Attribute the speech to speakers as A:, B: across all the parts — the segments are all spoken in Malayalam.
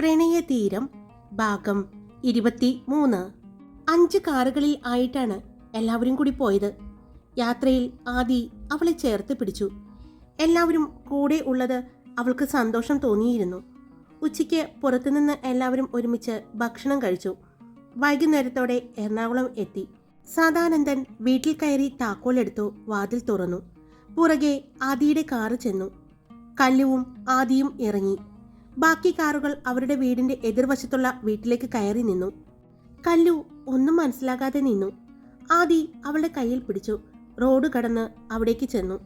A: പ്രണയതീരം ഭാഗം ഇരുപത്തി മൂന്ന് അഞ്ച് കാറുകളിൽ ആയിട്ടാണ് എല്ലാവരും കൂടി പോയത്. യാത്രയിൽ ആദി അവളെ ചേർത്ത് പിടിച്ചു. എല്ലാവരും കൂടെ ഉള്ളത് അവൾക്ക് സന്തോഷം തോന്നിയിരുന്നു. ഉച്ചയ്ക്ക് പുറത്തുനിന്ന് എല്ലാവരും ഒരുമിച്ച് ഭക്ഷണം കഴിച്ചു. വൈകുന്നേരത്തോടെ എറണാകുളം എത്തി. സദാനന്ദൻ വീട്ടിൽ കയറി താക്കോലെടുത്തു വാതിൽ തുറന്നു. പുറകെ ആദിയുടെ കാറ് ചെന്നു. കല്ലുവും ആദിയും ഇറങ്ങി. ബാക്കി കാറുകൾ അവരുടെ വീടിന്റെ എതിർവശത്തുള്ള വീട്ടിലേക്ക് കയറി നിന്നു. കല്ലു ഒന്നും മനസ്സിലാകാതെ നിന്നു. ആദി അവളുടെ കയ്യിൽ പിടിച്ചു. റോഡ് കടന്ന് അവിടേക്ക് ചെന്നു.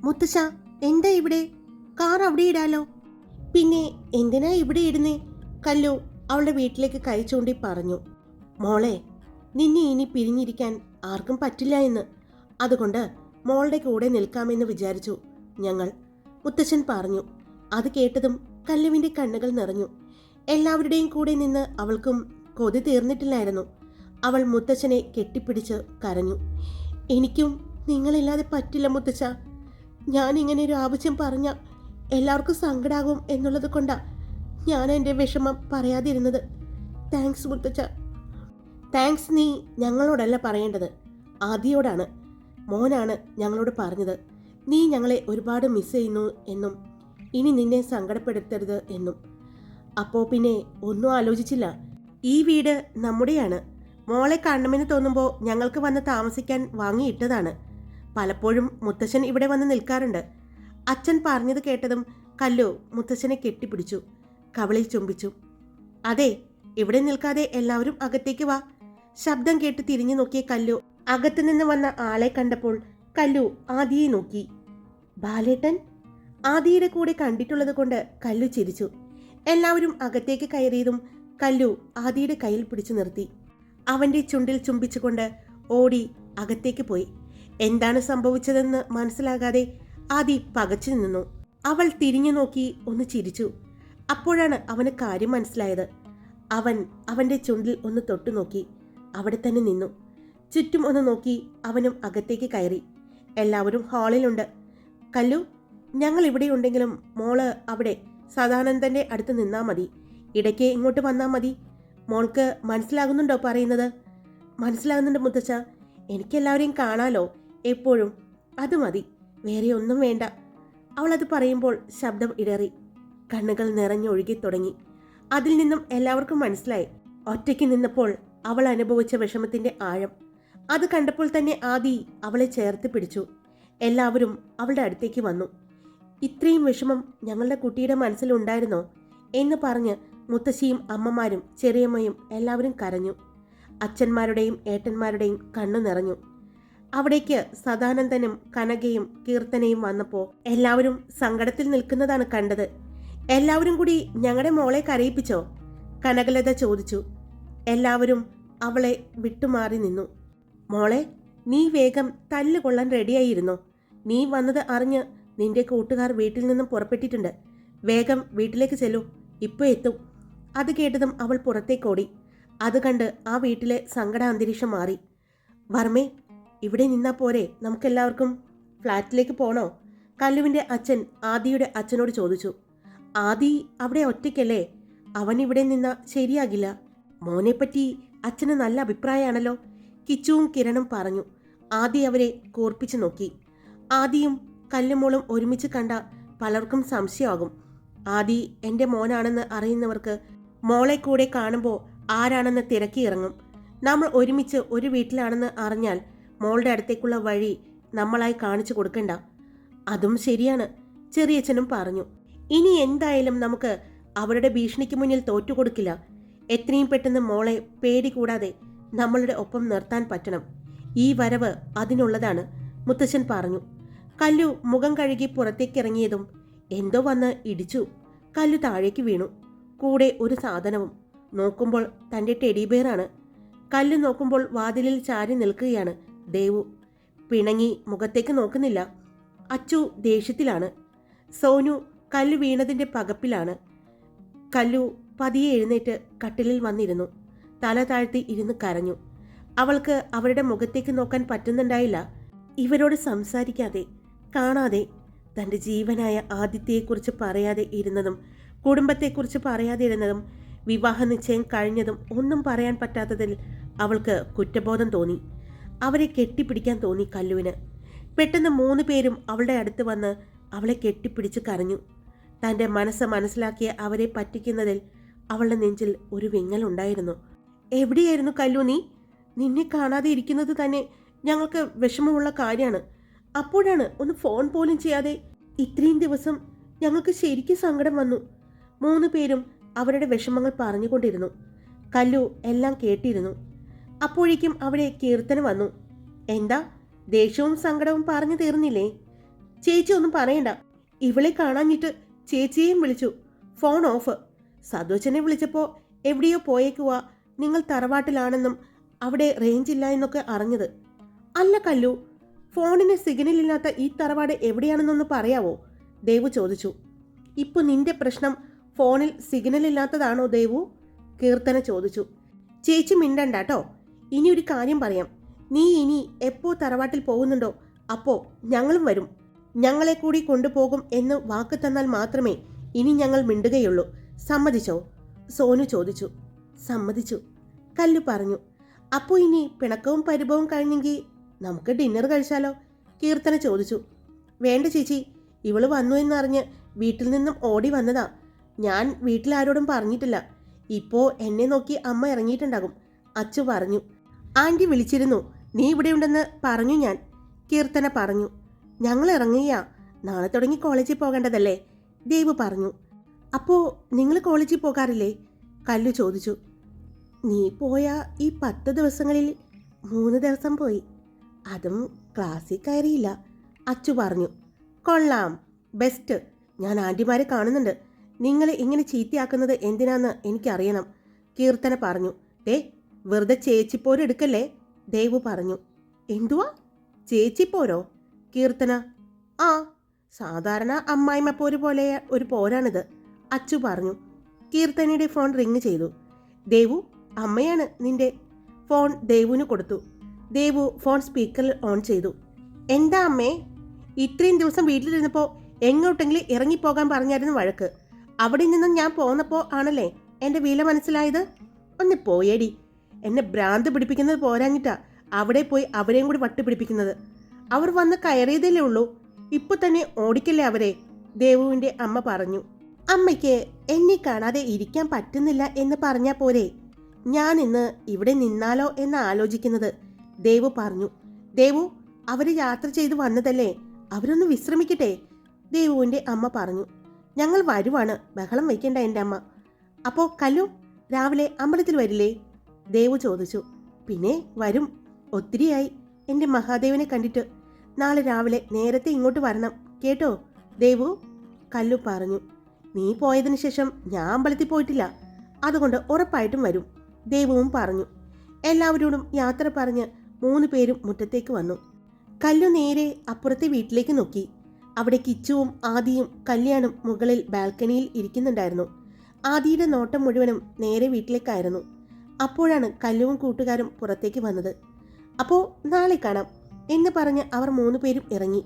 A: മുത്തശ്ശ എന്താ ഇവിടെ? കാർ അവിടെ ഇടാലോ. പിന്നെ എന്തിനാ ഇവിടെ ഇടുന്നേ? കല്ലു അവളുടെ വീട്ടിലേക്ക് കൈ ചൂണ്ടി പറഞ്ഞു. മോളെ നിന്നെ ഇനി പിരിഞ്ഞിരിക്കാൻ ആർക്കും പറ്റില്ല എന്ന്. അതുകൊണ്ട് മോളുടെ കൂടെ നിൽക്കാമെന്ന് വിചാരിച്ചു ഞങ്ങൾ. മുത്തശ്ശൻ പറഞ്ഞു. അത് കേട്ടതും കല്ലുവിന്റെ കണ്ണുകൾ നിറഞ്ഞു. എല്ലാവരുടെയും കൂടെ നിന്ന് അവൾക്കും കൊതി തീർന്നിട്ടില്ലായിരുന്നു. അവൾ മുത്തച്ഛനെ കെട്ടിപ്പിടിച്ച് കരഞ്ഞു. എനിക്കും നിങ്ങളില്ലാതെ പറ്റില്ല മുത്തച്ഛ. ഞാൻ ഇങ്ങനെ ഒരു ആവശ്യം പറഞ്ഞ എല്ലാവർക്കും സങ്കടാകും എന്നുള്ളത് കൊണ്ടാ ഞാൻ എന്റെ വിഷമം പറയാതിരുന്നത്. താങ്ക്സ് മുത്തച്ഛ. താങ്ക്സ് നീ ഞങ്ങളോടല്ല പറയേണ്ടത്. ആദിയോടാണ്. മോനാണ് ഞങ്ങളോട് പറഞ്ഞത്. നീ ഞങ്ങളെ ഒരുപാട് മിസ് ചെയ്യുന്നു എന്നും ഇനി നിന്നെ സങ്കടപ്പെടുത്തരുത് എന്നും. അപ്പോൾ പിന്നെ ഒന്നും ആലോചിച്ചില്ല. ഈ വീട് നമ്മുടെയാണ്. മോളെ കാണണമെന്ന് തോന്നുമ്പോൾ ഞങ്ങൾക്ക് വന്ന് താമസിക്കാൻ വാങ്ങിയിട്ടതാണ്. പലപ്പോഴും മുത്തശ്ശൻ ഇവിടെ വന്ന് നിൽക്കാറുണ്ട്. അച്ഛൻ പറഞ്ഞത് കേട്ടതും കല്ലു മുത്തശ്ശനെ കെട്ടിപ്പിടിച്ചു. കവളിൽ ചുംബിച്ചു. അതെ ഇവിടെ നിൽക്കാതെ എല്ലാവരും അകത്തേക്ക് വാ. ശബ്ദം കേട്ട് തിരിഞ്ഞു നോക്കിയ കല്ലു അകത്തുനിന്ന് വന്ന ആളെ കണ്ടപ്പോൾ കല്ലു ആദിയെ നോക്കി. ബാലേട്ടൻ? ആദിയുടെ കൂടെ കണ്ടിട്ടുള്ളത് കൊണ്ട് കല്ലു ചിരിച്ചു. എല്ലാവരും അകത്തേക്ക് കയറിയതും കല്ലു ആദിയുടെ കയ്യിൽ പിടിച്ചു നിർത്തി. അവന്റെ ചുണ്ടിൽ ചുംബിച്ചുകൊണ്ട് ഓടി അകത്തേക്ക് പോയി. എന്താണ് സംഭവിച്ചതെന്ന് മനസ്സിലാകാതെ ആദി പകച്ചു നിന്നു. അവൾ തിരിഞ്ഞു നോക്കി ഒന്ന് ചിരിച്ചു. അപ്പോഴാണ് അവന് കാര്യം മനസ്സിലായത്. അവൻ അവന്റെ ചുണ്ടിൽ ഒന്ന് തൊട്ടു നോക്കി. അവിടെ തന്നെ നിന്നു. ചുറ്റും ഒന്ന് നോക്കി അവനും അകത്തേക്ക് കയറി. എല്ലാവരും ഹാളിലുണ്ട്. കല്ലു ഞങ്ങൾ ഇവിടെ ഉണ്ടെങ്കിലും മോൾ അവിടെ സദാനന്ദന്റെ അടുത്ത് നിന്നാ മതി. ഇടയ്ക്ക് ഇങ്ങോട്ട് വന്നാ മതി. മോൾക്ക് മനസ്സിലാകുന്നുണ്ടോ പറയുന്നത്? മനസ്സിലാകുന്നുണ്ട് മുത്തച്ഛ. എനിക്കെല്ലാവരെയും കാണാലോ? എപ്പോഴും. അത് മതി. വേറെ ഒന്നും വേണ്ട. അവളത് പറയുമ്പോൾ ശബ്ദം ഇടറി. കണ്ണുകൾ നിറഞ്ഞൊഴുകി തുടങ്ങി. അതിൽ നിന്നും എല്ലാവർക്കും മനസ്സിലായി. ഒറ്റയ്ക്ക് നിന്നപ്പോൾ അവൾ അനുഭവിച്ച വിഷമത്തിന്റെ ആഴം. അത് കണ്ടപ്പോൾ തന്നെ ആദി അവളെ ചേർത്ത് പിടിച്ചു. എല്ലാവരും അവളുടെ അടുത്തേക്ക് വന്നു. ഇത്രയും വിഷമം ഞങ്ങളുടെ കുട്ടിയുടെ മനസ്സിലുണ്ടായിരുന്നോ? എന്ന് പറഞ്ഞ് മുത്തശ്ശിയും അമ്മമാരും ചെറിയമ്മയും എല്ലാവരും കരഞ്ഞു. അച്ഛന്മാരുടെയും ഏട്ടന്മാരുടെയും കണ്ണു നിറഞ്ഞു. അവിടേക്ക് സദാനന്ദനും കനകയും കീർത്തനയും വന്നപ്പോൾ എല്ലാവരും സങ്കടത്തിൽ നിൽക്കുന്നതാണ് കണ്ടത്. എല്ലാവരും കൂടി ഞങ്ങളുടെ മോളെ കരയിപ്പിച്ചോ? കനകലത ചോദിച്ചു. എല്ലാവരും അവളെ വിട്ടുമാറി നിന്നു. മോളെ നീ വേഗം തല്ലുകൊള്ളാൻ റെഡിയായിരുന്നോ നീ വന്നത് അറിഞ്ഞ് നിന്റെ കൂട്ടുകാർ വീട്ടിൽ നിന്നും പുറപ്പെട്ടിട്ടുണ്ട്. വേഗം വീട്ടിലേക്ക് ചെല്ലൂ. ഇപ്പോൾ എത്തും. അത് കേട്ടതും അവൾ പുറത്തേക്കോടി അത് കണ്ട് ആ വീട്ടിലെ സങ്കട അന്തരീക്ഷം മാറി. വർമ്മേ ഇവിടെ നിന്നാ പോരെ? നമുക്കെല്ലാവർക്കും ഫ്ലാറ്റിലേക്ക് പോണോ? കല്ലുവിന്റെ അച്ഛൻ ആദിയുടെ അച്ഛനോട് ചോദിച്ചു. ആദി അവിടെ ഒറ്റയ്ക്കല്ലേ? അവൻ ഇവിടെ നിന്ന ശരിയാകില്ല. മോനെപ്പറ്റി അച്ഛന് നല്ല അഭിപ്രായമാണല്ലോ കിച്ചുവും കിരണും പറഞ്ഞു. ആദി അവരെ കൂർപ്പിച്ചു നോക്കി. ആദിയും കല്ലുമോളും ഒരുമിച്ച് കണ്ട പലർക്കും സംശയമാകും. ആദി എന്റെ മോനാണെന്ന് അറിയുന്നവർക്ക് മോളെ കൂടെ കാണുമ്പോൾ ആരാണെന്ന് തിരക്കി ഇറങ്ങും. നമ്മൾ ഒരുമിച്ച് ഒരു വീട്ടിലാണെന്ന് അറിഞ്ഞാൽ മോളുടെ അടുത്തേക്കുള്ള വഴി നമ്മളായി കാണിച്ചു കൊടുക്കണ്ട. അതും ശരിയാണ് ചെറിയച്ഛനും പറഞ്ഞു. ഇനി എന്തായാലും നമുക്ക് അവരുടെ ഭീഷണിക്ക് മുന്നിൽ തോറ്റുകൊടുക്കില്ല. എത്രയും പെട്ടെന്ന് മോളെ പേടി കൂടാതെ നമ്മളുടെ ഒപ്പം നിർത്താൻ പറ്റണം. ഈ വരവ് അതിനുള്ളതാണ് മുത്തശ്ശൻ പറഞ്ഞു. കല്ലു മുഖം കഴുകി പുറത്തേക്കിറങ്ങിയതും എന്തോ വന്ന് ഇടിച്ചു. കല്ലു താഴേക്ക് വീണു. കൂടെ ഒരു സാധനവും. നോക്കുമ്പോൾ തന്റെ ടെഡിബെയറാണ് കല്ലു നോക്കുമ്പോൾ വാതിലിൽ ചാരി നിൽക്കുകയാണ് ദേവു. പിണങ്ങി മുഖത്തേക്ക് നോക്കുന്നില്ല. അച്ചു ദേഷ്യത്തിലാണ്. സോനു കല്ലു വീണതിന്റെ പകപ്പിലാണ്. കല്ലു പതിയെ എഴുന്നേറ്റ് കട്ടിലിൽ വന്നിരുന്നു. തല താഴ്ത്തി ഇരുന്ന് കരഞ്ഞു. അവൾക്ക് അവരുടെ മുഖത്തേക്ക് നോക്കാൻ പറ്റുന്നുണ്ടായില്ല. ഇവരോട് സംസാരിക്കാതെ കാണാതെ തന്റെ ജീവനായ ആദിത്യയെക്കുറിച്ച് പറയാതെ ഇരുന്നതും കുടുംബത്തെക്കുറിച്ച് പറയാതെ ഇരുന്നതും വിവാഹ നിശ്ചയം കഴിഞ്ഞതും ഒന്നും പറയാൻ പറ്റാത്തതിൽ അവൾക്ക് കുറ്റബോധം തോന്നി. അവരെ കെട്ടിപ്പിടിക്കാൻ തോന്നി കല്ലുവിന്. പെട്ടെന്ന് മൂന്ന് പേരും അവളുടെ അടുത്ത് വന്ന് അവളെ കെട്ടിപ്പിടിച്ച് കരഞ്ഞു. തന്റെ മനസ്സ് മനസ്സിലാക്കിയ അവരെ പറ്റിക്കുന്നതിൽ അവളുടെ നെഞ്ചിൽ ഒരു വിങ്ങലുണ്ടായിരുന്നു എവിടെയായിരുന്നു കല്ലു നീ? നിന്നെ കാണാതെ ഇരിക്കുന്നത് തന്നെ ഞങ്ങൾക്ക് വിഷമമുള്ള കാര്യമാണ്. അപ്പോഴാണ് ഒന്ന് ഫോൺ പോലും ചെയ്യാതെ ഇത്രയും ദിവസം ഞങ്ങൾക്ക് ശരിക്കും സങ്കടം വന്നു. മൂന്ന് പേരും അവരുടെ വിഷമങ്ങൾ പറഞ്ഞുകൊണ്ടിരുന്നു. കല്ലു എല്ലാം കേട്ടിരുന്നു. അപ്പോഴേക്കും അവിടെ കീർത്തന വന്നു. എന്താ? ദേഷ്യവും സങ്കടവും പറഞ്ഞു തീർന്നില്ലേ? ചേച്ചി ഒന്നും പറയണ്ട. ഇവളെ കാണാഞ്ഞിട്ട് ചേച്ചിയെയും വിളിച്ചു. ഫോൺ ഓഫ് സദോച്ചനെ വിളിച്ചപ്പോൾ എവിടെയോ പോയേക്കുക നിങ്ങൾ തറവാട്ടിലാണെന്നും അവിടെ റേഞ്ച് ഇല്ല എന്നൊക്കെ അറിഞ്ഞത്. അല്ല കല്ലു ഫോണിന് സിഗ്നൽ ഇല്ലാത്ത ഈ തറവാട് എവിടെയാണെന്നൊന്ന് പറയാവോ? ദേവു ചോദിച്ചു. ഇപ്പൊ നിന്റെ പ്രശ്നം ഫോണിൽ സിഗ്നൽ ഇല്ലാത്തതാണോ ദേവു? കീർത്തന ചോദിച്ചു. ചേച്ചി മിണ്ടണ്ടാട്ടോ ഇനി ഒരു കാര്യം പറയാം. നീ ഇനി എപ്പോ തറവാട്ടിൽ പോകുന്നുണ്ടോ? അപ്പോ ഞങ്ങളും വരും. ഞങ്ങളെ കൂടി കൊണ്ടുപോകും എന്ന് വാക്ക് തന്നാൽ മാത്രമേ ഇനി ഞങ്ങൾ മിണ്ടുകയുള്ളൂ. സമ്മതിച്ചോ? സോനു ചോദിച്ചു. സമ്മതിച്ചു. കല്ലു പറഞ്ഞു. അപ്പോ ഇനി പിണക്കവും പരിഭവവും കഴിഞ്ഞെങ്കിൽ നമുക്ക് ഡിന്നർ കഴിച്ചാലോ? കീർത്തന ചോദിച്ചു. വേണ്ട ചേച്ചി ഇവൾ വന്നു എന്നറിഞ്ഞ് വീട്ടിൽ നിന്നും ഓടി വന്നതാ. ഞാൻ വീട്ടിലാരോടും പറഞ്ഞിട്ടില്ല. ഇപ്പോ എന്നെ നോക്കി അമ്മ ഇറങ്ങിയിട്ടുണ്ടാകും. അച്ചു പറഞ്ഞു. ആന്റി വിളിച്ചിരുന്നു. നീ ഇവിടെ ഉണ്ടെന്ന് പറഞ്ഞു ഞാൻ. കീർത്തന പറഞ്ഞു. ഞങ്ങൾ ഇറങ്ങിയാ നാളെ തുടങ്ങി കോളേജിൽ പോകേണ്ടതല്ലേ? ദേവ് പറഞ്ഞു. അപ്പോ നിങ്ങൾ കോളേജിൽ പോകാറില്ലേ? കല്ലു ചോദിച്ചു. നീ പോയ ഈ പത്ത് ദിവസങ്ങളിൽ മൂന്ന് ദിവസം പോയി. അതും ക്ലാസ്സിൽ കയറിയില്ല. അച്ചു പറഞ്ഞു കൊള്ളാം. ബെസ്റ്റ്. ഞാൻ ആന്റിമാരെ കാണുന്നുണ്ട്. നിങ്ങളെ ഇങ്ങനെ ചീത്തയാക്കുന്നത് എന്തിനാന്ന് എനിക്കറിയണം. കീർത്തന പറഞ്ഞു ദേ വെറുതെ ചേച്ചിപ്പോരെടുക്കല്ലേ ദേവു പറഞ്ഞു എന്തുവാ? ചേച്ചിപ്പോരോ? കീർത്തന ആ സാധാരണ അമ്മായിമ്മ പോര് പോലെ ഒരു പോരാണിത്. അച്ചു പറഞ്ഞു കീർത്തനയുടെ ഫോൺ റിങ് ചെയ്തു ദേവു അമ്മയാണ് നിന്റെ. ഫോൺ ദേവുവിന് കൊടുത്തു ദേവു ഫോൺ സ്പീക്കറിൽ ഓൺ ചെയ്തു. എന്താ അമ്മേ? ഇത്രയും ദിവസം വീട്ടിലിരുന്നപ്പോൾ എങ്ങോട്ടെങ്കിലും ഇറങ്ങിപ്പോകാൻ പറഞ്ഞായിരുന്നു വഴക്ക്. അവിടെ നിന്നും ഞാൻ പോന്നപ്പോൾ ആണല്ലേ എന്റെ വില മനസ്സിലായത്? ഒന്ന് പോയേടി. എന്നെ ഭ്രാന്ത് പിടിപ്പിക്കുന്നത് പോരാഞ്ഞിട്ടാ അവിടെ പോയി അവരെയും കൂടി വട്ട് പിടിപ്പിക്കുന്നത് അവർ വന്ന് കയറിയതല്ലേ ഉള്ളൂ. ഇപ്പൊ തന്നെ ഓടിക്കല്ലേ അവരെ? ദേവുവിന്റെ അമ്മ പറഞ്ഞു. അമ്മയ്ക്ക് എന്നെ കാണാതെ ഇരിക്കാൻ പറ്റുന്നില്ല എന്ന് പറഞ്ഞാൽ പോരെ. ഞാൻ ഇന്ന് ഇവിടെ നിന്നാലോ എന്ന് ആലോചിക്കുന്നത്. ദേവു പറഞ്ഞു ദേവു അവർ യാത്ര ചെയ്ത് വന്നതല്ലേ? അവരൊന്ന് വിശ്രമിക്കട്ടെ? ദേവുവിന്റെ അമ്മ പറഞ്ഞു ഞങ്ങൾ വരുവാണ്. ബഹളം വയ്ക്കണ്ട എന്റെ അമ്മ. അപ്പോ കല്ലു രാവിലെ അമ്പലത്തിൽ വരില്ലേ? ദേവു ചോദിച്ചു പിന്നെ വരും. ഒത്തിരിയായി. എന്റെ മഹാദേവനെ കണ്ടിട്ട്. നാളെ രാവിലെ നേരത്തെ ഇങ്ങോട്ട് വരണം. കേട്ടോ? ദേവു കല്ലു പറഞ്ഞു നീ പോയതിന് ശേഷം ഞാൻ അമ്പലത്തിൽ പോയിട്ടില്ല. അതുകൊണ്ട് ഉറപ്പായിട്ടും വരും. ദേവുവും പറഞ്ഞു എല്ലാവരോടും യാത്ര പറഞ്ഞ് മൂന്ന് പേരും മുറ്റത്തേക്ക് വന്നു. കല്ലു നേരെ അപ്പുറത്തെ വീട്ടിലേക്ക് നോക്കി. അവിടെ കിച്ചുവും ആദിയും കല്യാണും മുകളിൽ ബാൽക്കണിയിൽ ഇരിക്കുന്നുണ്ടായിരുന്നു. ആദിയുടെ നോട്ടം മുഴുവനും നേരെ വീട്ടിലേക്കായിരുന്നു. അപ്പോഴാണ് കല്ലുവും കൂട്ടുകാരും പുറത്തേക്ക് വന്നത്. അപ്പോൾ നാളെ കാണാം എന്ന് പറഞ്ഞ് അവർ മൂന്ന് പേരും ഇറങ്ങി.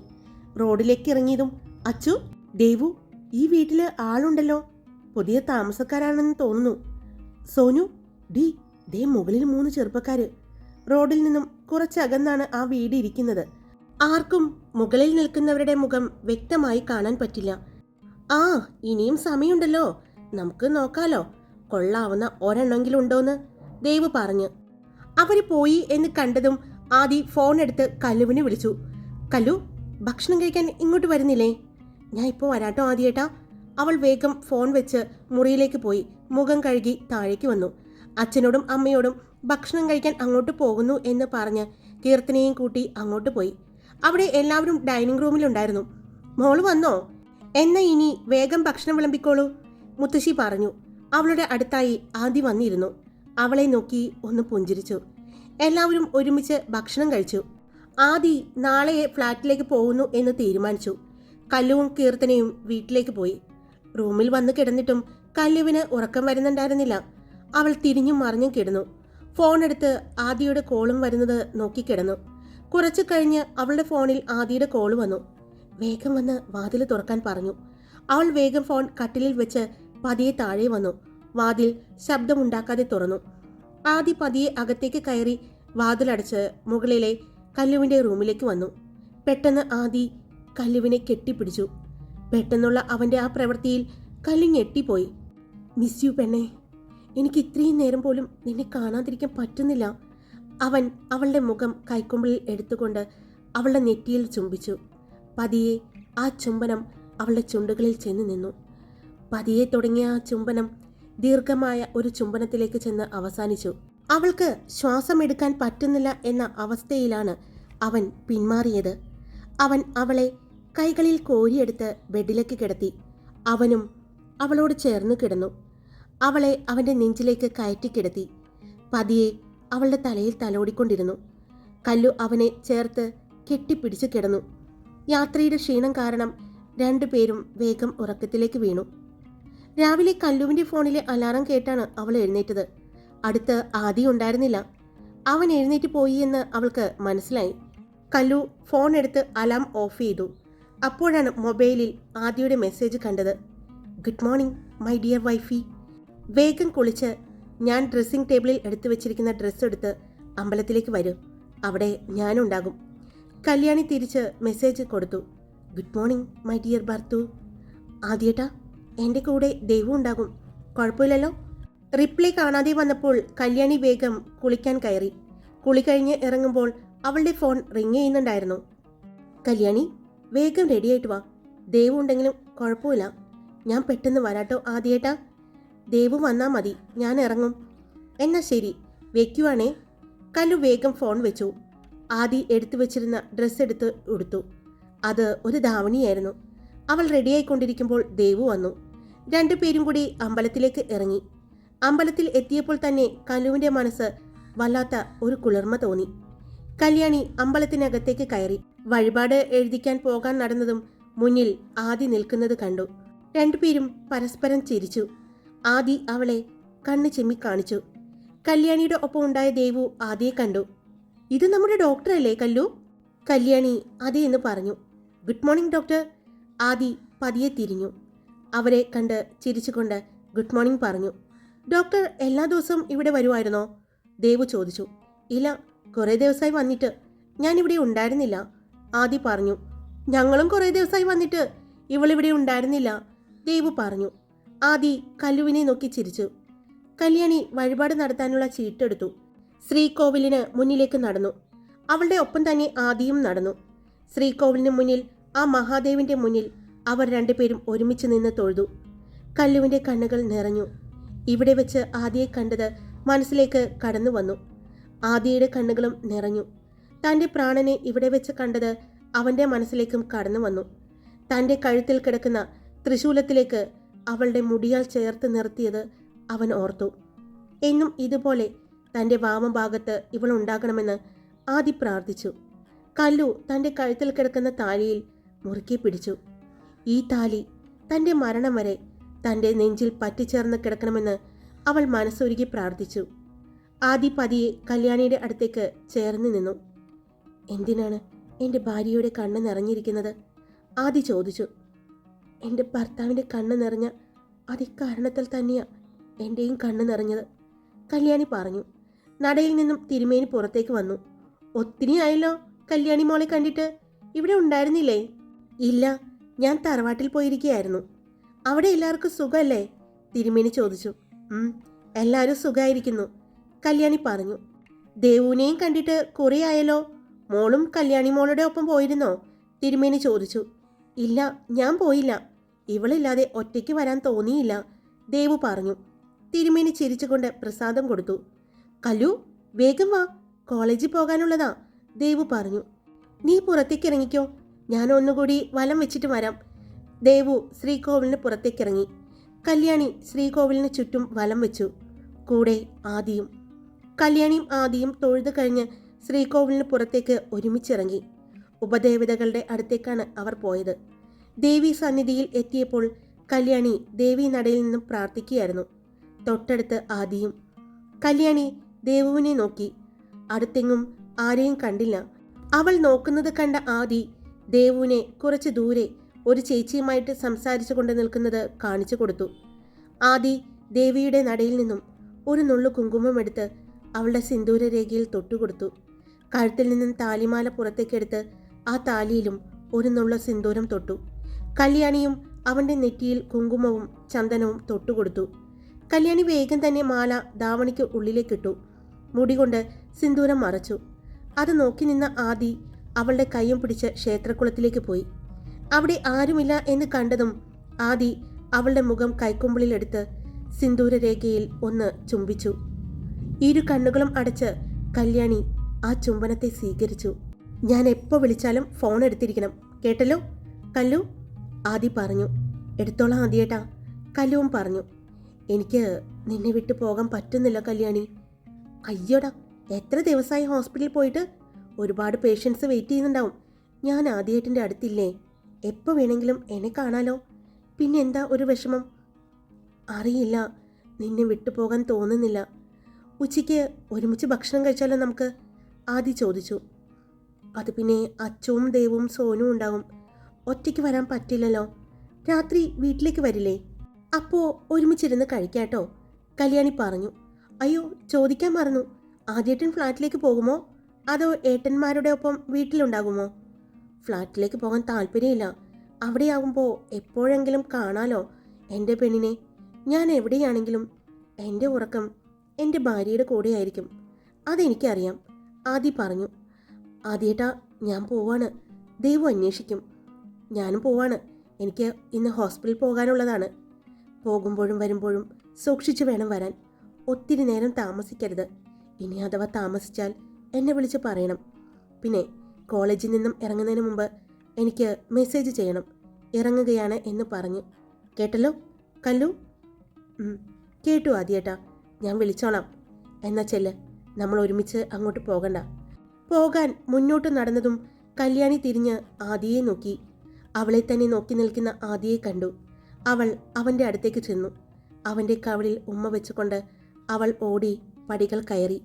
A: റോഡിലേക്ക് ഇറങ്ങിയതും അച്ചു ദേവു ഈ വീട്ടിൽ ആളുണ്ടല്ലോ. പുതിയ താമസക്കാരാണെന്ന് തോന്നുന്നു. സോനു ഡി ദേ മുകളിൽ മൂന്ന് ചെറുപ്പക്കാര്. റോഡിൽ നിന്നും കുറച്ചകന്നാണ് ആ വീട് ഇരിക്കുന്നത്. ആർക്കും മുകളിൽ നിൽക്കുന്നവരുടെ മുഖം വ്യക്തമായി കാണാൻ പറ്റില്ല. ആ ഇനിയും സമയമുണ്ടല്ലോ. നമുക്ക് നോക്കാലോ. കൊള്ളാവുന്ന ഒരെണ്ണമെങ്കിലും ഉണ്ടോന്ന് ദേവ് പറഞ്ഞു. അവർ പോയി എന്ന് കണ്ടതും ആദി ഫോൺ എടുത്ത് കല്ലുവിനെ വിളിച്ചു. കല്ലു ഭക്ഷണം കഴിക്കാൻ ഇങ്ങോട്ട് വരുന്നില്ലേ? ഞാൻ ഇപ്പോൾ വരാട്ടോ ആദ്യേട്ടാ. അവൾ വേഗം ഫോൺ വെച്ച് മുറിയിലേക്ക് പോയി. മുഖം കഴുകി താഴേക്ക് വന്നു. അച്ഛനോടും അമ്മയോടും ഭക്ഷണം കഴിക്കാൻ അങ്ങോട്ട് പോകുന്നു എന്ന് പറഞ്ഞ് കീർത്തനയും കൂട്ടി അങ്ങോട്ട് പോയി. അവിടെ എല്ലാവരും ഡൈനിങ് റൂമിലുണ്ടായിരുന്നു മോൾ വന്നോ? എന്നാ ഇനി വേഗം ഭക്ഷണം വിളമ്പിക്കോളൂ മുത്തശ്ശി പറഞ്ഞു. അവളുടെ അടുത്തായി ആദ്യ വന്നിരുന്നു. അവളെ നോക്കി ഒന്ന് പുഞ്ചിരിച്ചു. എല്ലാവരും ഒരുമിച്ച് ഭക്ഷണം കഴിച്ചു. ആദി നാളെ ഫ്ലാറ്റിലേക്ക് പോകുന്നു എന്ന് തീരുമാനിച്ചു. കല്ലുവും കീർത്തനയും വീട്ടിലേക്ക് പോയി. റൂമിൽ വന്ന് കിടന്നിട്ടും കല്ലുവിന് ഉറക്കം വരുന്നുണ്ടായിരുന്നില്ല. അവൾ തിരിഞ്ഞും മറിഞ്ഞും കിടന്നു. ഫോൺ എടുത്ത് ആദിയുടെ കോളും വരുന്നത് നോക്കിക്കിടന്നു. കുറച്ചു കഴിഞ്ഞ് അവളുടെ ഫോണിൽ ആദിയുടെ കോൾ വന്നു. വേഗം വന്ന് വാതിൽ തുറക്കാൻ പറഞ്ഞു. അവൾ വേഗം ഫോൺ കട്ടിലിൽ വെച്ച് പതിയെ താഴെ വന്നു. വാതിൽ ശബ്ദമുണ്ടാക്കാതെ തുറന്നു. ആദി പതിയെ അകത്തേക്ക് കയറി വാതിലടച്ച് മുകളിലെ കല്ലുവിന്റെ റൂമിലേക്ക് വന്നു. പെട്ടെന്ന് ആദി കല്ലുവിനെ കെട്ടിപ്പിടിച്ചു. പെട്ടെന്നുള്ള അവന്റെ ആ പ്രവൃത്തിയിൽ കല്ലു ഞെട്ടിപ്പോയി. മിസ് യു പെണ്ണേ എനിക്ക് ഇത്രയും നേരം പോലും നിന്നെ കാണാതിരിക്കാൻ പറ്റുന്നില്ല. അവൻ അവളുടെ മുഖം കൈക്കുമ്പിളിൽ എടുത്തുകൊണ്ട് അവളുടെ നെറ്റിയിൽ ചുംബിച്ചു. പതിയെ ആ ചുംബനം അവളുടെ ചുണ്ടുകളിൽ ചെന്ന് നിന്നു. പതിയെ തുടങ്ങിയ ആ ചുംബനം ദീർഘമായ ഒരു ചുംബനത്തിലേക്ക് ചെന്ന് അവസാനിച്ചു. അവൾക്ക് ശ്വാസം എടുക്കാൻ പറ്റുന്നില്ല എന്ന അവസ്ഥയിലാണ് അവൻ പിന്മാറിയത്. അവൻ അവളെ കൈകളിൽ കോരിയെടുത്ത് ബെഡിലേക്ക് കിടത്തി. അവനും അവളോട് ചേർന്ന് കിടന്നു. അവളെ അവന്റെ നെഞ്ചിലേക്ക് കയറ്റിക്കിടത്തി പതിയെ അവളുടെ തലയിൽ തലോടിക്കൊണ്ടിരുന്നു. കല്ലു അവനെ ചേർത്ത് കെട്ടിപ്പിടിച്ചു കിടന്നു. യാത്രയുടെ ക്ഷീണം കാരണം രണ്ടുപേരും വേഗം ഉറക്കത്തിലേക്ക് വീണു. രാവിലെ കല്ലുവിന്റെ ഫോണിലെ അലാറം കേട്ടാണ് അവൾ എഴുന്നേറ്റത്. അടുത്ത് ആദി ഉണ്ടായിരുന്നില്ല. അവൻ എഴുന്നേറ്റ് പോയി എന്ന് അവൾക്ക് മനസ്സിലായി. കല്ലു ഫോൺ എടുത്ത് അലാം ഓഫ് ചെയ്തു. അപ്പോഴാണ് മൊബൈലിൽ ആദിയുടെ മെസ്സേജ് കണ്ടത്. Good morning my dear wifey. വേഗം കുളിച്ച് ഞാൻ ഡ്രസ്സിംഗ് ടേബിളിൽ എടുത്തു വെച്ചിരിക്കുന്ന ഡ്രസ്സ് എടുത്ത് അമ്പലത്തിലേക്ക് വരും. അവിടെ ഞാനുണ്ടാകും. കല്യാണി തിരിച്ച് മെസ്സേജ് കൊടുത്തു. ഗുഡ് മോർണിംഗ് മൈ ഡിയർ ഭർത്തു ആദ്യേട്ടാ എന്റെ കൂടെ ദൈവം ഉണ്ടാകും. കുഴപ്പമില്ലല്ലോ? റിപ്ലൈ കാണാതെ വന്നപ്പോൾ കല്യാണി വേഗം കുളിക്കാൻ കയറി. കുളി കഴിഞ്ഞ് ഇറങ്ങുമ്പോൾ അവളുടെ ഫോൺ റിങ് ചെയ്യുന്നുണ്ടായിരുന്നു. കല്യാണി വേഗം റെഡിയായിട്ട് വാ. ദൈവം ഉണ്ടെങ്കിലും കുഴപ്പമില്ല. ഞാൻ പെട്ടെന്ന് വരാട്ടോ ആദ്യേട്ടാ. ദേവു വന്നാൽ മതി ഞാൻ ഇറങ്ങും. എന്നാ ശരി വെക്കുവാണേ. കല്ലു വേഗം ഫോൺ വെച്ചു. ആദി എടുത്തു വെച്ചിരുന്ന ഡ്രസ്സ് എടുത്ത് ഉടുത്തു. അത് ഒരു ധാവണിയായിരുന്നു അവൾ റെഡിയായിക്കൊണ്ടിരിക്കുമ്പോൾ ദേവു വന്നു. രണ്ടുപേരും കൂടി അമ്പലത്തിലേക്ക് ഇറങ്ങി. അമ്പലത്തിൽ എത്തിയപ്പോൾ തന്നെ കല്ലുവിന്റെ മനസ്സ് വല്ലാത്ത ഒരു കുളിർമ തോന്നി. കല്യാണി അമ്പലത്തിനകത്തേക്ക് കയറി. വഴിപാട് എഴുതിക്കാൻ പോകാൻ നടന്നതും മുന്നിൽ ആദി നിൽക്കുന്നത് കണ്ടു. രണ്ടുപേരും പരസ്പരം ചിരിച്ചു. ആദി അവളെ കണ്ണ് ചെമ്മി കാണിച്ചു. കല്യാണിയുടെ ഒപ്പം ഉണ്ടായ ദേവു ആദിയെ കണ്ടു. ഇത് നമ്മുടെ ഡോക്ടറല്ലേ കല്ലു? കല്യാണി അതെ എന്ന് പറഞ്ഞു. ഗുഡ് മോർണിംഗ് ഡോക്ടർ ആദി പതിയെ തിരിഞ്ഞു. അവരെ കണ്ട് ചിരിച്ചുകൊണ്ട് ഗുഡ് മോർണിംഗ് പറഞ്ഞു. ഡോക്ടർ എല്ലാ ദിവസവും ഇവിടെ വരുമായിരുന്നോ ദേവു ചോദിച്ചു. ഇല്ല കുറേ ദിവസമായി വന്നിട്ട് ഞാനിവിടെ ഉണ്ടായിരുന്നില്ല. ആദി പറഞ്ഞു. ഞങ്ങളും കുറേ ദിവസമായി വന്നിട്ട് ഇവളിവിടെ ഉണ്ടായിരുന്നില്ല. ദേവു പറഞ്ഞു. ആദി കല്ലുവിനെ നോക്കി ചിരിച്ചു. കല്യാണി വഴിപാട് നടത്താനുള്ള ചീട്ടെടുത്തു. ശ്രീകോവിലിന് മുന്നിലേക്ക് നടന്നു. അവളുടെ ഒപ്പം തന്നെ ആദിയും നടന്നു. ശ്രീകോവിലിന് മുന്നിൽ ആ മഹാദേവിന്റെ മുന്നിൽ അവർ രണ്ടുപേരും ഒരുമിച്ച് നിന്ന് തൊഴുതു. കല്ലുവിന്റെ കണ്ണുകൾ നിറഞ്ഞു. ഇവിടെ വെച്ച് ആദിയെ കണ്ടത് മനസ്സിലേക്ക് കടന്നു വന്നു. ആദിയുടെ കണ്ണുകളും നിറഞ്ഞു. തന്റെ പ്രാണനെ ഇവിടെ വെച്ച് കണ്ടത് അവന്റെ മനസ്സിലേക്കും കടന്നു വന്നു. തന്റെ കഴുത്തിൽ കിടക്കുന്ന തൃശൂലത്തിലേക്ക് അവളുടെ മുടിയാൽ ചേർത്ത് നിർത്തിയത് അവൻ ഓർത്തു. എന്നും ഇതുപോലെ തന്റെ വാമഭാഗത്ത് ഇവൾ ഉണ്ടാകണമെന്ന് ആദി പ്രാർത്ഥിച്ചു. കല്ലു തന്റെ കഴുത്തിൽ കിടക്കുന്ന താലിയിൽ മുറുക്കി പിടിച്ചു. ഈ താലി തന്റെ മരണം വരെ തന്റെ നെഞ്ചിൽ പറ്റിച്ചേർന്ന് കിടക്കണമെന്ന് അവൾ മനസ്സൊരുക്കി പ്രാർത്ഥിച്ചു. ആദി പതിയെ കല്യാണിയുടെ അടുത്തേക്ക് ചേർന്ന് നിന്നു. എന്തിനാണ് എന്റെ ഭാര്യയുടെ കണ്ണ് നിറഞ്ഞിരിക്കുന്നത്? ആദി ചോദിച്ചു. എന്റെ ഭർത്താവിന്റെ കണ്ണ് നിറഞ്ഞ അതിക്കാരണത്തിൽ തന്നെയാണ് എന്റെയും കണ്ണ് നിറഞ്ഞത്. കല്യാണി പറഞ്ഞു. നടയിൽ നിന്നും തിരുമേനി പുറത്തേക്ക് വന്നു. ഒത്തിരി ആയല്ലോ കല്യാണി മോളെ കണ്ടിട്ട്. ഇവിടെ ഉണ്ടായിരുന്നില്ലേ? ഇല്ല ഞാൻ തറവാട്ടിൽ പോയിരിക്കുകയായിരുന്നു. അവിടെ എല്ലാവർക്കും സുഖമല്ലേ? തിരുമേനി ചോദിച്ചു. എല്ലാവരും സുഖമായിരിക്കുന്നു കല്യാണി പറഞ്ഞു. ദേവുവിനെയും കണ്ടിട്ട് കുറേ ആയല്ലോ? മോളും കല്യാണി മോളുടെ ഒപ്പം പോയിരുന്നോ? തിരുമേനി ചോദിച്ചു. ഇല്ല ഞാൻ പോയില്ല. ഇവളില്ലാതെ ഒറ്റയ്ക്ക് വരാൻ തോന്നിയില്ല. ദേവു പറഞ്ഞു. തിരുമേനി ചിരിച്ചുകൊണ്ട് പ്രസാദം കൊടുത്തു. കലു വേഗം വാ. കോളേജിൽ പോകാനുള്ളതാ ദേവു പറഞ്ഞു. നീ പുറത്തേക്ക് ഇറങ്ങിക്കോ ഞാൻ ഒന്നുകൂടി വലം വെച്ചിട്ട് വരാം. ദേവു ശ്രീകോവിലിന് പുറത്തേക്കിറങ്ങി. കല്യാണി ശ്രീകോവിലിന് ചുറ്റും വലം വെച്ചു. കൂടെ ആദിയും. കല്യാണിയും ആദിയും തൊഴുത് കഴിഞ്ഞ് ശ്രീകോവിലിന് പുറത്തേക്ക് ഒരുമിച്ചിറങ്ങി. ഉപദേവതകളുടെ അടുത്തേക്കാണ് അവർ പോയത്. ദേവി സന്നിധിയിൽ എത്തിയപ്പോൾ കല്യാണി ദേവി നടയിൽ നിന്നും പ്രാർത്ഥിക്കുകയായിരുന്നു. തൊട്ടടുത്ത് ആദിയും കല്യാണി ദേവുവിനെ നോക്കി. അടുത്തെങ്ങും ആരെയും കണ്ടില്ല. അവൾ നോക്കുന്നത് കണ്ട ആദി ദേവുവിനെ കുറച്ച് ദൂരെ ഒരു ചേച്ചിയുമായിട്ട് സംസാരിച്ചു കൊണ്ട് നിൽക്കുന്നത് കാണിച്ചു കൊടുത്തു. ആദി ദേവിയുടെ നടയിൽ നിന്നും ഒരു നുള്ളു കുങ്കുമം എടുത്ത് അവളുടെ സിന്ദൂര രേഖയിൽ തൊട്ടുകൊടുത്തു കഴുത്തിൽ നിന്നും താലിമാല പുറത്തേക്കെടുത്ത് ആ താലിയിലും ഒരു നുള്ള സിന്ദൂരം തൊട്ടു. കല്യാണിയും അവന്റെ നെറ്റിയിൽ കുങ്കുമവും ചന്ദനവും തൊട്ടുകൊടുത്തു. കല്യാണി വേഗം തന്നെ മാല ധാവണിക്ക് ഉള്ളിലേക്കിട്ടു മുടി കൊണ്ട് സിന്ദൂരം മറച്ചു. അത് നോക്കി നിന്ന ആദി അവളുടെ കൈയും പിടിച്ച് ക്ഷേത്രക്കുളത്തിലേക്ക് പോയി. അവിടെ ആരുമില്ല എന്ന് കണ്ടതും ആദി അവളുടെ മുഖം കൈക്കുമ്പിളിലെടുത്ത് സിന്ദൂരരേഖയിൽ ഒന്ന് ചുംബിച്ചു. ഇരു കണ്ണുകളും അടച്ച് കല്യാണി ആ ചുംബനത്തെ സ്വീകരിച്ചു. ഞാൻ എപ്പോൾ വിളിച്ചാലും ഫോൺ എടുത്തിരിക്കണം. കേട്ടല്ലോ? കല്ലു? ആദി പറഞ്ഞു എടുത്തോളാം ആദ്യേട്ടാ കല്ലുവും പറഞ്ഞു. എനിക്ക് നിന്നെ വിട്ടു പോകാൻ പറ്റുന്നില്ല കല്യാണി. അയ്യോടാ എത്ര ദിവസമായി ഹോസ്പിറ്റലിൽ പോയിട്ട്? ഒരുപാട് പേഷ്യൻസ് വെയിറ്റ് ചെയ്യുന്നുണ്ടാവും. ഞാൻ ആദ്യേട്ടന്റെ അടുത്തില്ലേ? എപ്പോൾ വേണമെങ്കിലും എന്നെ കാണാലോ? പിന്നെ എന്താ ഒരു വിഷമം? അറിയില്ല നിന്നെ വിട്ടുപോകാൻ തോന്നുന്നില്ല. ഉച്ചയ്ക്ക് ഒരുമിച്ച് ഭക്ഷണം കഴിച്ചാലോ നമുക്ക്? ആദി ചോദിച്ചു. അത് പിന്നെ അച്ചുവും ദേവും സോനും ഉണ്ടാവും ഒറ്റയ്ക്ക് വരാൻ പറ്റില്ലല്ലോ. രാത്രി വീട്ടിലേക്ക് വരില്ലേ? അപ്പോൾ ഒരുമിച്ചിരുന്ന് കഴിക്കാട്ടോ. കല്യാണി പറഞ്ഞു. അയ്യോ ചോദിക്കാൻ മറന്നു. ആദ്യേട്ടൻ ഫ്ലാറ്റിലേക്ക് പോകുമോ? അതോ ഏട്ടന്മാരുടെ ഒപ്പം വീട്ടിലുണ്ടാകുമോ? ഫ്ലാറ്റിലേക്ക് പോകാൻ താല്പര്യമില്ല. അവിടെയാകുമ്പോൾ എപ്പോഴെങ്കിലും കാണാലോ എന്റെ പെണ്ണിനെ. ഞാൻ എവിടെയാണെങ്കിലും എന്റെ ഉറക്കം എന്റെ ഭാര്യയുടെ കൂടെയായിരിക്കും. അതെനിക്കറിയാം. ആദി പറഞ്ഞു. ആദ്യേട്ടാ ഞാൻ പോവാണ്. ദൈവം അന്വേഷിക്കും. ഞാനും പോവാണ്. എനിക്ക് ഇന്ന് ഹോസ്പിറ്റലിൽ പോകാനുള്ളതാണ്. പോകുമ്പോഴും വരുമ്പോഴും സൂക്ഷിച്ചു വേണം വരാൻ. ഒത്തിരി നേരം താമസിക്കരുത്. ഇനി അഥവാ താമസിച്ചാൽ എന്നെ വിളിച്ച് പറയണം. പിന്നെ കോളേജിൽ നിന്നും ഇറങ്ങുന്നതിന് മുമ്പ് എനിക്ക് മെസ്സേജ് ചെയ്യണം. ഇറങ്ങുകയാണ് എന്ന് പറഞ്ഞു. കേട്ടല്ലോ? കല്ലു? കേട്ടു ആദ്യേട്ടാ. ഞാൻ വിളിച്ചോളാം. എന്നാ ചെല്ല്. നമ്മൾ ഒരുമിച്ച് അങ്ങോട്ട് പോകണ്ട. പോകാൻ മുന്നോട്ട് നടന്നതും കല്യാണി തിരിഞ്ഞ് ആദിയെ നോക്കി. അവളെ തന്നെ നോക്കി നിൽക്കുന്ന ആദിയെ കണ്ടു. അവൾ അവന്റെ അടുത്തേക്ക് ചെന്നു. അവന്റെ കവളിൽ ഉമ്മ വെച്ചുകൊണ്ട് അവൾ ഓടി പടികൾ കയറി.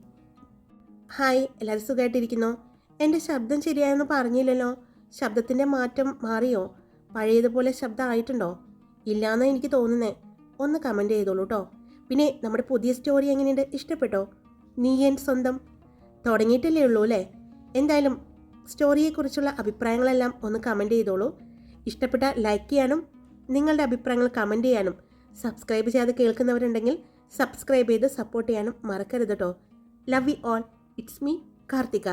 A: ഹായ് എല്ലാവരും സുഖമായിട്ടിരിക്കുന്നോ എന്റെ ശബ്ദം ശരിയായെന്ന് പറഞ്ഞില്ലല്ലോ. ശബ്ദത്തിന്റെ മാറ്റം മാറിയോ? പഴയതുപോലെ ശബ്ദം ആയിട്ടുണ്ടോ ഇല്ലാന്ന് എനിക്ക് തോന്നുന്നേ. ഒന്ന് കമന്റ് ചെയ്തോളൂ കേട്ടോ പിന്നെ നമ്മുടെ പുതിയ സ്റ്റോറി എങ്ങനെയുണ്ട്? ഇഷ്ടപ്പെട്ടോ? നീ എൻ സ്വന്തം? തുടങ്ങിയിട്ടല്ലേ ഉള്ളൂ അല്ലേ? എന്തായാലും സ്റ്റോറിയെക്കുറിച്ചുള്ള അഭിപ്രായങ്ങളെല്ലാം ഒന്ന് കമന്റ് ചെയ്തോളൂ. ഇഷ്ടപ്പെട്ട ലൈക്ക് ചെയ്യാനും നിങ്ങളുടെ അഭിപ്രായങ്ങൾ കമന്റ് ചെയ്യാനും സബ്സ്ക്രൈബ് ചെയ്യാതെ കേൾക്കുന്നവരുണ്ടെങ്കിൽ സബ്സ്ക്രൈബ് ചെയ്ത് സപ്പോർട്ട് ചെയ്യാനും മറക്കരുത് കേട്ടോ love you all it's me Karthika